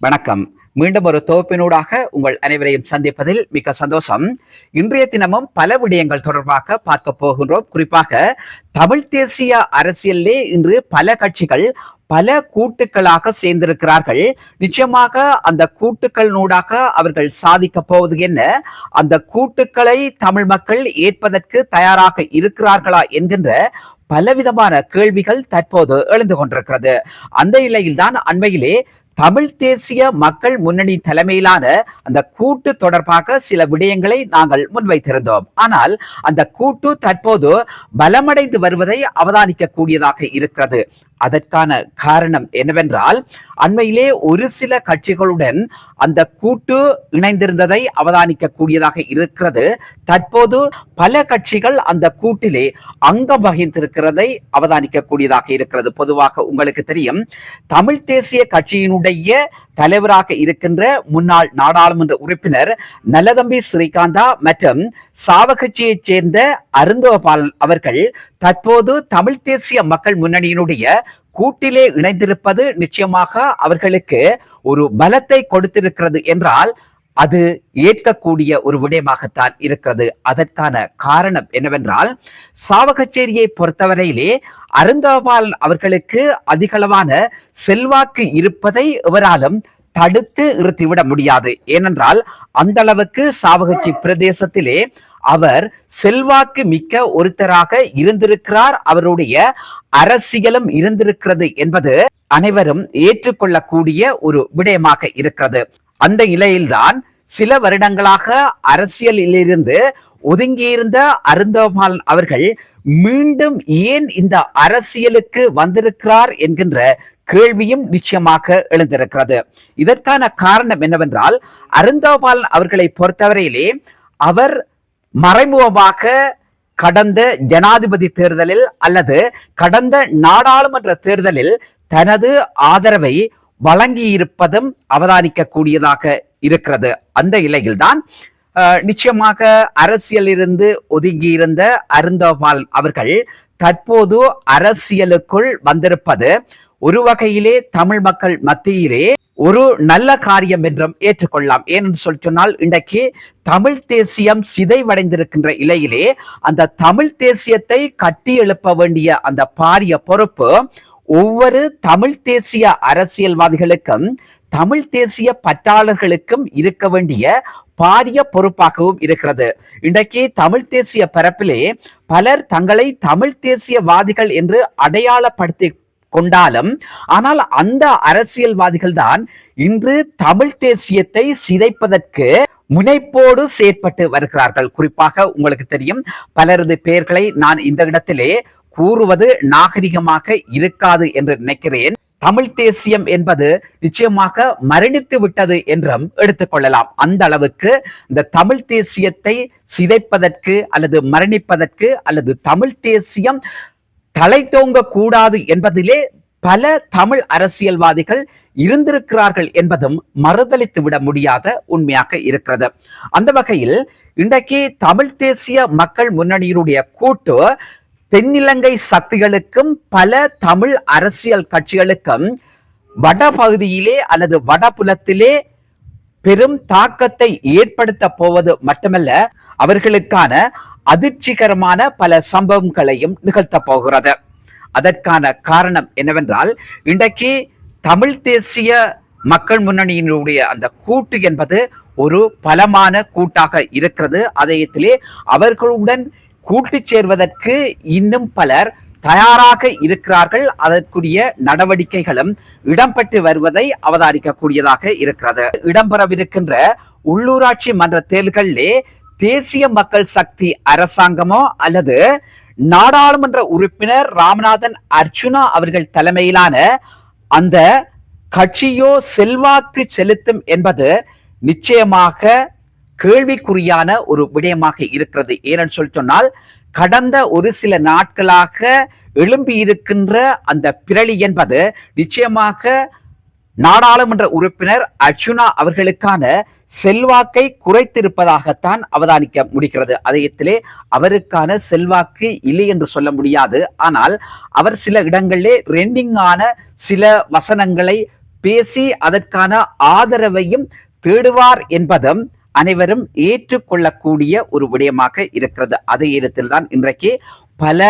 வணக்கம். மீண்டும் ஒரு தொகுப்பினூடாக உங்கள் அனைவரையும் சந்திப்பதில் மிக்க சந்தோஷம். இன்றைய தினமும் பல விடயங்கள் தொடர்பாக பார்க்க போகின்றோம். குறிப்பாக தமிழ் தேசிய அரசியலிலே இன்று பல கட்சிகள் பல கூட்டுக்களாக சேர்ந்திருக்கிறார்கள். நிச்சயமாக அந்த கூட்டுக்களினூடாக அவர்கள் சாதிக்க போவது என்ன? அந்த கூட்டுக்களை தமிழ் மக்கள் ஏற்பதற்கு தயாராக இருக்கிறார்களா என்கின்ற பலவிதமான கேள்விகள் தற்போது எழுந்து கொண்டிருக்கிறது. அந்த நிலையில்தான் அண்மையிலே தமிழ் தேசிய மக்கள் முன்னணி தலைமையிலான அந்த கூட்டு தொடர்பாக சில விடயங்களை நாங்கள் முன்வைத்திருந்தோம். ஆனால் அந்த கூட்டு தற்போது பலமடைந்து வருவதை அவதானிக்க கூடியதாக இருக்கிறது. அதற்கான காரணம் என்னவென்றால் அண்மையிலே ஒரு சில கட்சிகளுடன் அந்த கூட்டு இணைந்திருந்ததை அவதானிக்க கூடியதாக இருக்கிறது. தற்போது பல கட்சிகள் அந்த கூட்டிலே அங்கம் வகித்திருக்கிறதை அவதானிக்க கூடியதாக இருக்கிறது. பொதுவாக உங்களுக்கு தெரியும் தமிழ் தேசிய கட்சியினுடைய தலைவராக இருக்கின்ற முன்னாள் நாடாளுமன்ற உறுப்பினர் நல்லதம்பி ஸ்ரீகாந்தா மற்றும் சாவகட்சியைச் சேர்ந்த அருந்தோபாலன் அவர்கள் தற்போது தமிழ் தேசிய மக்கள் முன்னணியினுடைய கூட்டிலே இணைந்திருப்பது நிச்சயமாக அவர்களுக்கு ஒரு பலத்தை கொடுத்திருக்கிறது என்றால் அது ஏற்கக்கூடிய ஒரு விடயமாகத்தான் இருக்கிறது. அதற்கான காரணம் என்னவென்றால் சாவகச்சேரியை பொறுத்தவரையிலே அருந்தோபாலன் அவர்களுக்கு அதிகளவான செல்வாக்கு இருப்பதை எவராலும் தடுத்து நிறுத்திவிட முடியாது. ஏனென்றால் அந்த அளவுக்கு சாவகச்சி பிரதேசத்திலே அவர் செல்வாக்கு மிக்க ஒருத்தராக இருந்திருக்கிறார். அவருடைய அரசியலும் இருந்திருக்கிறது என்பது அனைவரும் ஏற்றுக்கொள்ளக்கூடிய ஒரு விடயமாக இருக்கிறது. அந்த நிலையில்தான் சில வருடங்களாக அரசியலிலிருந்து ஒதுங்கியிருந்த அருந்தோபாலன் அவர்கள் மீண்டும் ஏன் இந்த அரசியலுக்கு வந்திருக்கிறார் என்கின்ற கேள்வியும் நிச்சயமாக எழுந்திருக்கிறது. இதற்கான காரணம் என்னவென்றால் அருந்தோபாலன் அவர்களை பொறுத்தவரையிலே அவர் மறைமுகமாக கடந்த ஜனாதிபதி தேர்தலில் அல்லது கடந்த நாடாளுமன்ற தேர்தலில் தனது ஆதரவை வழங்கியிருப்பதும் அவதானிக்கக்கூடியதாக இருக்கிறது. அந்த இலையில்தான் நிச்சயமாக அரசியலிருந்து ஒதுங்கியிருந்த அருந்தோபால் அவர்கள் தற்போது அரசியலுக்குள் வந்திருப்பது ஒரு வகையிலே தமிழ் மக்கள் மத்தியிலே ஒரு நல்ல காரியம் என்றும் ஏற்றுக்கொள்ளலாம். ஏனென்று சொல்லி சொன்னால் இன்றைக்கு தமிழ் தேசியம் சிதைவடைந்திருக்கின்ற இலையிலே அந்த தமிழ் தேசியத்தை கட்டி எழுப்ப வேண்டிய அந்த பாரிய பொறுப்பு ஒவ்வொரு தமிழ் தேசிய அரசியல்வாதிகளுக்கும் தமிழ் தேசிய பற்றாளர்களுக்கும் இருக்க வேண்டிய பாரிய பொறுப்பாகவும் இருக்கிறது. இன்றைக்கு தமிழ் தேசிய பரப்பிலே பலர் தங்களை தமிழ் தேசியவாதிகள் என்று அடையாளப்படுத்தி கொண்டாலும் ஆனால் அந்த அரசியல்வாதிகள் தான் இன்று தமிழ் தேசியத்தை சிதைப்பதற்கு முனைப்போடு செயற்பட்டு வருகிறார்கள். குறிப்பாக உங்களுக்கு தெரியும் பலரது பெயர்களை நான் இந்த இடத்திலே கூறுவது நாகரிகமாக இருக்காது என்று நினைக்கிறேன். தமிழ் தேசியம் என்பது நிச்சயமாக மரணித்து விட்டது என்றும் எடுத்துக்கொள்ளலாம் அந்த அளவுக்கு இந்த தமிழ் தேசியத்தை சிதைப்பதற்கு அல்லது மரணிப்பதற்கு அல்லது தமிழ் தேசியம் தலை தோங்க கூடாது என்பதிலே பல தமிழ் அரசியல்வாதிகள் இருந்திருக்கிறார்கள் என்பதும் மறுதளித்து விட முடியாத உண்மையாக இருக்கிறது. அந்த வகையில் இன்றைக்கு தமிழ் தேசிய மக்கள் முன்னணியினுடைய கூட்டு தென்னிலங்கை சக்திகளுக்கும் பல தமிழ் அரசியல் கட்சிகளுக்கும் வடபகுதியிலே அல்லது வடபுலத்திலே பெரும் தாக்கத்தை ஏற்படுத்த போவது மட்டுமல்ல அவர்களுக்கான அதிர்ச்சிகரமான பல சம்பவங்களையும் நிகழ்த்த போகிறது. அதற்கான காரணம் என்னவென்றால் இன்றைக்கு தமிழ் தேசிய மக்கள் முன்னணியினுடைய அந்த கூட்டு என்பது ஒரு பலமான கூட்டாக இருக்கிறது. அதயத்திலே அவர்களுடன் கூட்டு சேர்வதற்கு இன்னும் பலர் தயாராக இருக்கிறார்கள். அதற்குரிய நடவடிக்கைகளும் இடம்பெற்று வருவதை அவதானிக்கக்கூடியதாக இருக்கிறது. இடம்பெறவிருக்கின்ற உள்ளூராட்சி மன்ற தேர்தல்களிலே தேசிய மக்கள் சக்தி அரசாங்கமோ அல்லது நாடாளுமன்ற உறுப்பினர் ராமநாதன் அர்ச்சுனா அவர்கள் தலைமையிலான அந்த கட்சியோ செல்வாக்கு செலுத்தும் என்பது நிச்சயமாக கேள்விக்குறியான ஒரு விடயமாக இருக்கிறது. ஏனென்று சொல்லி சொன்னால் கடந்த ஒரு சில நாட்களாக எழும்பி இருக்கின்ற அந்த பிறளி என்பது நிச்சயமாக நாடாளுமன்ற உறுப்பினர் அர்ச்சுனா அவர்களுக்கான செல்வாக்கை குறைத்திருப்பதாகத்தான் அவதானிக்க முடிகிறது. அதயத்திலே அவருக்கான செல்வாக்கு இல்லை என்று சொல்ல முடியாது. ஆனால் அவர் சில இடங்களிலே ரெண்டிங்கான சில வசனங்களை பேசி அதற்கான ஆதரவையும் தேடுவார் என்பதும் அனைவரும் ஏற்றுக்கொள்ளக்கூடிய ஒரு விடயமாக இருக்கிறது. அதே இடத்தில் தான் இன்றைக்கு பல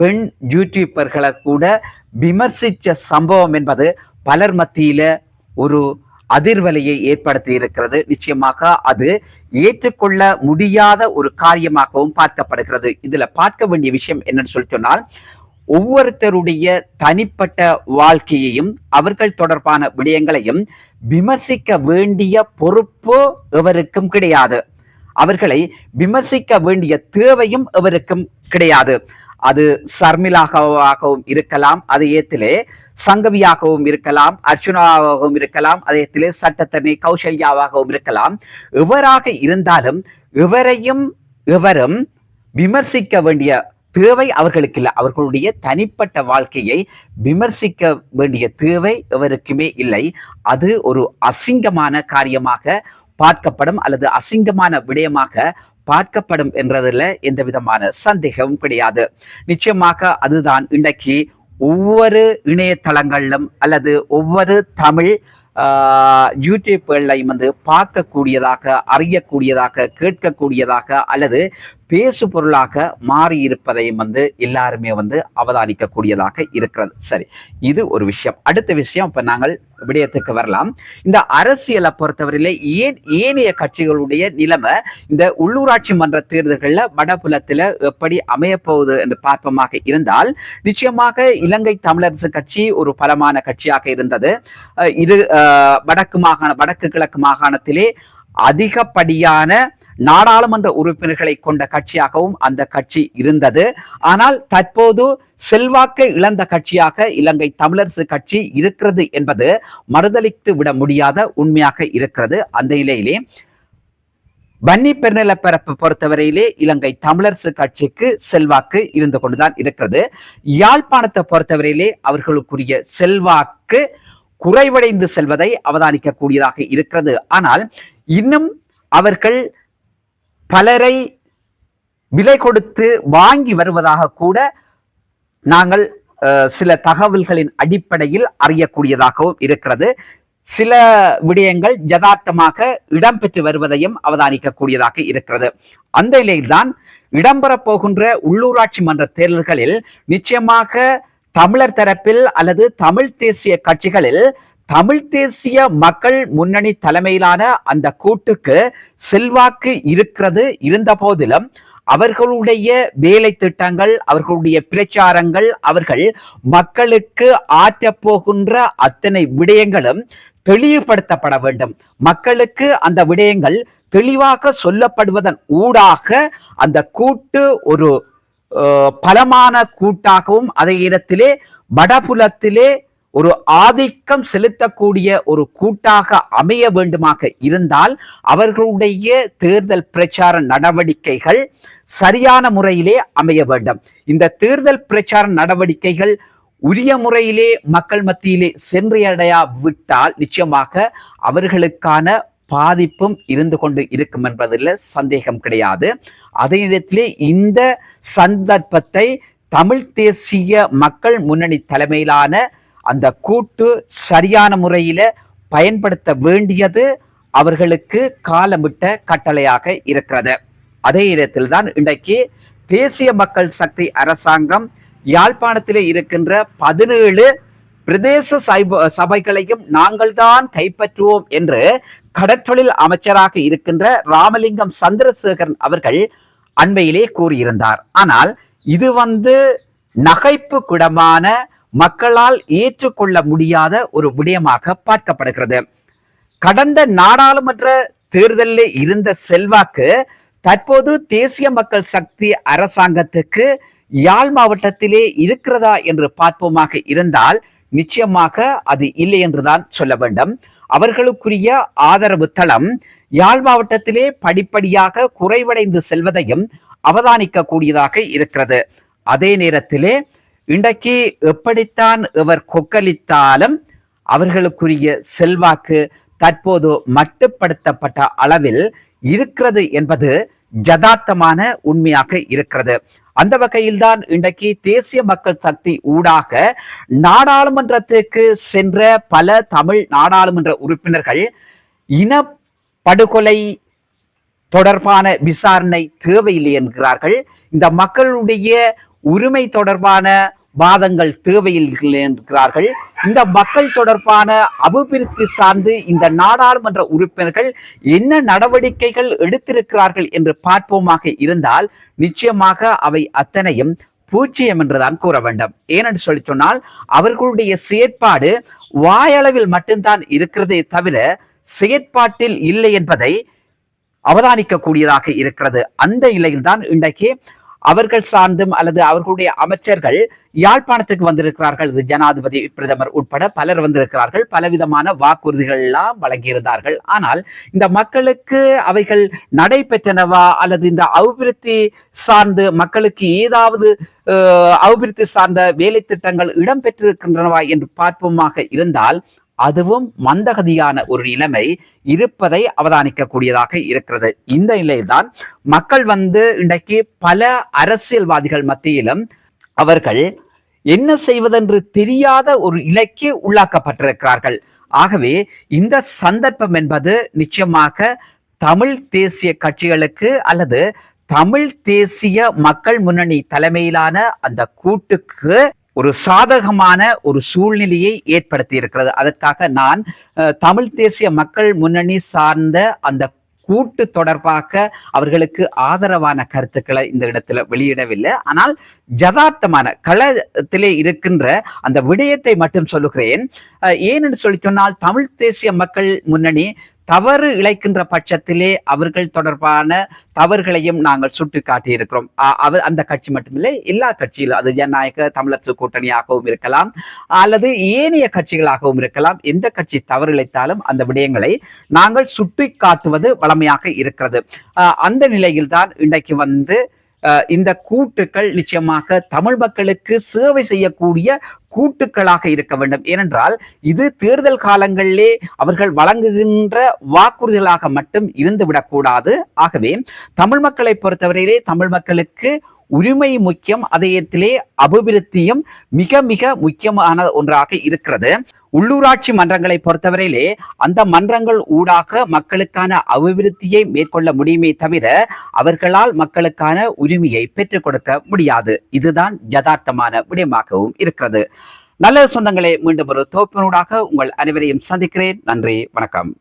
பெண் யூடியூபர்களை கூட விமர்சித்த சம்பவம் என்பது பலர் மத்தியில் ஒரு அதிர்வலையை ஏற்படுத்தி இருக்கிறது. நிச்சயமாக அது ஏற்றுக்கொள்ள முடியாத ஒரு காரியமாகவும் பார்க்கப்படுகிறது. இதுல பார்க்க வேண்டிய விஷயம் என்னன்னு சொல்லி சொன்னால் ஒவ்வொருத்தருடைய தனிப்பட்ட வாழ்க்கையையும் அவர்கள் தொடர்பான விடயங்களையும் விமர்சிக்க வேண்டிய பொறுப்பு எவருக்கும் கிடையாது. அவர்களை விமர்சிக்க வேண்டிய தேவையும் எவருக்கும் கிடையாது. அது சர்மிளாகவும் இருக்கலாம் அதயத்திலே சங்கவியாகவும் இருக்கலாம் அர்ஜுனாவாகவும் இருக்கலாம் அதே ஏத்திலே சட்டத்தனி கௌசல்யாவாகவும் இருக்கலாம். எவராக இருந்தாலும் எவரையும் எவரும் விமர்சிக்க வேண்டிய தேவை அவர்களுக்கு இல்லை. அவர்களுடைய தனிப்பட்ட வாழ்க்கையை விமர்சிக்க வேண்டிய தேவை எவருக்குமே இல்லை. அது ஒரு அசிங்கமான காரியமாக பார்க்கப்படும் அல்லது அசிங்கமான விடயமாக பார்க்கப்படும் என்றதுல எந்த விதமான சந்தேகமும் கிடையாது. நிச்சயமாக அதுதான் இன்றைக்கு ஒவ்வொரு இணையதளங்களிலும் அல்லது ஒவ்வொரு தமிழ் யூடியூப்களையும் வந்து பார்க்கக்கூடியதாக அறியக்கூடியதாக கேட்கக்கூடியதாக அல்லது பேசு பொருளாக மாறி இருப்பதையும் வந்து எல்லாருமே வந்து அவதானிக்கக்கூடியதாக இருக்கிறது. சரி இது ஒரு விஷயம். அடுத்த விஷயம் இப்ப நாங்கள் விடயத்துக்கு வரலாம். இந்த அரசியலை பொறுத்தவரையில ஏன் ஏனைய கட்சிகளுடைய நிலைமை இந்த உள்ளூராட்சி மன்ற தேர்தல்களில் வடபுலத்தில் எப்படி அமையப்போகுது என்று பார்ப்பமாக இருந்தால் நிச்சயமாக இலங்கை தமிழரசு கட்சி ஒரு பலமான கட்சியாக இருந்தது. இது வடக்கு மாகாண வடக்கு கிழக்கு மாகாணத்திலே அதிகப்படியான நாடாளுமன்ற உறுப்பினர்களை கொண்ட கட்சியாகவும் அந்த கட்சி இருந்தது. ஆனால் தற்போது செல்வாக்கை இழந்த கட்சியாக இலங்கை தமிழரசு கட்சி இருக்கிறது என்பது மறுதலித்து விட முடியாத உண்மையாக இருக்கிறது. அந்த நிலையிலே வன்னி பெருநிலப்பரப்பு பொறுத்தவரையிலே இலங்கை தமிழரசு கட்சிக்கு செல்வாக்கு இருந்து கொண்டுதான் இருக்கிறது. யாழ்ப்பாணத்தை பொறுத்தவரையிலே அவர்களுக்குரிய செல்வாக்கு குறைவடைந்து செல்வதை அவதானிக்கக்கூடியதாக இருக்கிறது. ஆனால் இன்னும் அவர்கள் பலரை விலை கொடுத்து வாங்கி வருவதாக கூட நாங்கள் சில தகவல்களின் அடிப்படையில் அறியக்கூடியதாகவும் இருக்கிறது. சில விடயங்கள் யதார்த்தமாக இடம்பெற்று வருவதையும் அவதானிக்கக்கூடியதாக இருக்கிறது. அந்த நிலையில்தான் இடம்பெறப் போகின்ற உள்ளூராட்சி மன்ற தேர்தல்களில் நிச்சயமாக தமிழர் தரப்பில் அல்லது தமிழ் தேசிய கட்சிகளில் தமிழ் தேசிய மக்கள் முன்னணி தலைமையிலான அந்த கூட்டுக்கு செல்வாக்கு இருக்கிறது இருந்த போதிலும் அவர்களுடைய வேலை திட்டங்கள் அவர்களுடைய பிரச்சாரங்கள் அவர்கள் மக்களுக்கு ஆற்றப்போகின்ற அத்தனை விடயங்களும் தெளிவுபடுத்தப்பட வேண்டும். மக்களுக்கு அந்த விடயங்கள் தெளிவாக சொல்லப்படுவதன் ஊடாக அந்த கூட்டு ஒரு பலமான கூட்டாகவும் அதே இடத்திலே வடபுலத்திலே ஒரு ஆதிக்கம் செலுத்தக்கூடிய ஒரு கூட்டாக அமைய வேண்டுமாக இருந்தால் அவர்களுடைய தேர்தல் பிரச்சார நடவடிக்கைகள் சரியான முறையிலே அமைய வேண்டும். இந்த தேர்தல் பிரச்சார நடவடிக்கைகள் உரிய முறையிலே மக்கள் மத்தியிலே சென்றடையா விட்டால் நிச்சயமாக அவர்களுக்கான பாதிப்பும் இருந்து கொண்டு இருக்கும் என்பதில் சந்தேகம் கிடையாது. அதே நேரத்திலே இந்த சந்தர்ப்பத்தை தமிழ் தேசிய மக்கள் முன்னணி தலைமையிலான அந்த கூட்டு சரியான முறையில் பயன்படுத்த வேண்டியது அவர்களுக்கு காலமிட்ட கட்டளையாக இருக்கிறது. அதே இடத்தில் தான் இன்றைக்கு தேசிய மக்கள் சக்தி அரசாங்கம் யாழ்ப்பாணத்தில் இருக்கின்ற பதினேழு பிரதேச சைப- சபைகளையும் நாங்கள் தான் கைப்பற்றுவோம் என்று கடற்றொழில் அமைச்சராக இருக்கின்ற ராமலிங்கம் சந்திரசேகரன் அவர்கள் அண்மையிலே கூறியிருந்தார். ஆனால் இது வந்து நகைப்பு குடமான மக்களால் ஏற்றுக்கொள்ள முடியாத ஒரு விடயமாக பார்க்கப்படுகிறது. கடந்த நாடாளுமன்ற தேர்தலில் இருந்த செல்வாக்கு தற்போது தேசிய மக்கள் சக்தி அரசாங்கத்துக்கு யாழ் மாவட்டத்திலே இருக்கிறதா என்று பார்ப்போமாக இருந்தால் நிச்சயமாக அது இல்லை என்றுதான் சொல்ல வேண்டும். அவர்களுக்குரிய ஆதரவு தளம் யாழ் மாவட்டத்திலே படிப்படியாக குறைவடைந்து செல்வதையும் அவதானிக்க கூடியதாக இருக்கிறது. அதே நேரத்திலே இன்றைக்கு எப்படித்தான் இவர் கொக்கலித்தாலும் அவர்களுக்குரிய செல்வாக்கு தற்போது மட்டுப்படுத்தப்பட்ட அளவில் இருக்கிறது என்பது ஜதார்த்தமான உண்மையாக இருக்கிறது. அந்த வகையில்தான் இன்றைக்கு தேசிய மக்கள் சக்தி ஊடாக நாடாளுமன்றத்துக்கு சென்ற பல தமிழ் நாடாளுமன்ற உறுப்பினர்கள் இன படுகொலை தொடர்பான விசாரணை தேவையில்லை என்கிறார்கள். இந்த மக்களுடைய உரிமை தொடர்பான வாதங்கள் தேவையில்லை என்கிறார்கள் இந்த மக்கள் தொடர்பான அபிவிருத்தி சார்ந்து இந்த நாடாளுமன்ற உறுப்பினர்கள் என்ன நடவடிக்கைகள் எடுத்திருக்கிறார்கள் என்று பார்ப்போமாக இருந்தால் நிச்சயமாக அவை அத்தனையும் பூஜ்ஜியம் என்றுதான் கூற வேண்டும். ஏனென்று சொல்லி சொன்னால் அவர்களுடைய செயற்பாடு வாயளவில் மட்டும்தான் இருக்கிறதே தவிர செயற்பாட்டில் இல்லை என்பதை அவதானிக்கக்கூடியதாக இருக்கிறது. அந்த நிலையில்தான் இன்றைக்கு அவர்கள் சார்ந்தும் அல்லது அவர்களுடைய அமைச்சர்கள் யாழ்ப்பாணத்துக்கு வந்திருக்கிறார்கள். இது ஜனாதிபதி பிரதமர் உட்பட பலர் வந்திருக்கிறார்கள். பலவிதமான வாக்குறுதிகள் எல்லாம் வழங்கியிருந்தார்கள். ஆனால் இந்த மக்களுக்கு அவைகள் நடைபெற்றனவா? அல்லது இந்த அபிவிருத்தி சார்ந்து மக்களுக்கு ஏதாவது அபிவிருத்தி சார்ந்த வேலை திட்டங்கள் இடம்பெற்றிருக்கின்றனவா என்று பார்ப்போமாக இருந்தால் அதுவும் மந்தகதியான ஒரு நிலைமை இருப்பதை அவதானிக்கக்கூடியதாக இருக்கிறது. இந்த நிலையில்தான் மக்கள் வந்து இன்றைக்கு பல அரசியல்வாதிகள் மத்தியிலும் அவர்கள் என்ன செய்வதென்று தெரியாத ஒரு இலைக்கு உள்ளாக்கப்பட்டிருக்கிறார்கள். ஆகவே இந்த சந்தர்ப்பம் என்பது நிச்சயமாக தமிழ் தேசிய கட்சிகளுக்கு அல்லது தமிழ் தேசிய மக்கள் முன்னணி தலைமையிலான அந்த கூட்டுக்கு ஒரு சாதகமான ஒரு சூழ்நிலையை ஏற்படுத்தி இருக்கிறது அதற்காக நான் தமிழ் தேசிய மக்கள் முன்னணி சார்ந்த அந்த கூட்டு தொடர்பாக அவர்களுக்கு ஆதரவான கருத்துக்களை இந்த இடத்துல வெளியிடவில்லை. ஆனால் ஜதார்த்தமான களத்திலே இருக்கின்ற அந்த விடயத்தை மட்டும் சொல்லுகிறேன். ஏனென்று சொல்லி சொன்னால் தமிழ் தேசிய மக்கள் முன்னணி தவறு இழைக்கின்ற பட்சத்திலே அவர்கள் தொடர்பான தவறுகளையும் நாங்கள் சுட்டி காட்டியிருக்கிறோம் அவர் அந்த கட்சி மட்டுமில்லை எல்லா கட்சியிலும் அது ஜனநாயக தமிழர் கூட்டணியாகவும் இருக்கலாம் அல்லது ஏனைய கட்சிகளாகவும் இருக்கலாம் எந்த கட்சி தவறு இழைத்தாலும் அந்த விடயங்களை நாங்கள் சுட்டி காட்டுவது வளமையாக இருக்கிறது. அந்த நிலையில்தான் இன்றைக்கு வந்து இந்த கூட்டுக்கள் நிச்சயமாக தமிழ் மக்களுக்கு சேவை செய்யக்கூடிய கூட்டுக்களாக இருக்க வேண்டும். ஏனென்றால் இது தேர்தல் காலங்களிலே அவர்கள் வழங்குகின்ற வாக்குறுதிகளாக மட்டும் இருந்துவிடக்கூடாது ஆகவே தமிழ் மக்களை பொறுத்தவரையிலே தமிழ் மக்களுக்கு உரிமை முக்கியம் அதயத்திலே அபிவிருத்தியும் மிக மிக முக்கியமான ஒன்றாக இருக்கிறது. உள்ளூராட்சி மன்றங்களை பொறுத்தவரையிலே அந்த மன்றங்கள் ஊடாக மக்களுக்கான அபிவிருத்தியை மேற்கொள்ள முடியுமே தவிர அவர்களால் மக்களுக்கான உரிமையை பெற்றுக் கொடுக்க முடியாது. இதுதான் யதார்த்தமான விடயமாகவும் இருக்கிறது. நல்ல சொந்தங்களே மீண்டும் ஒரு தோப்பினூடாக உங்கள் அனைவரையும் சந்திக்கிறேன். நன்றி வணக்கம்.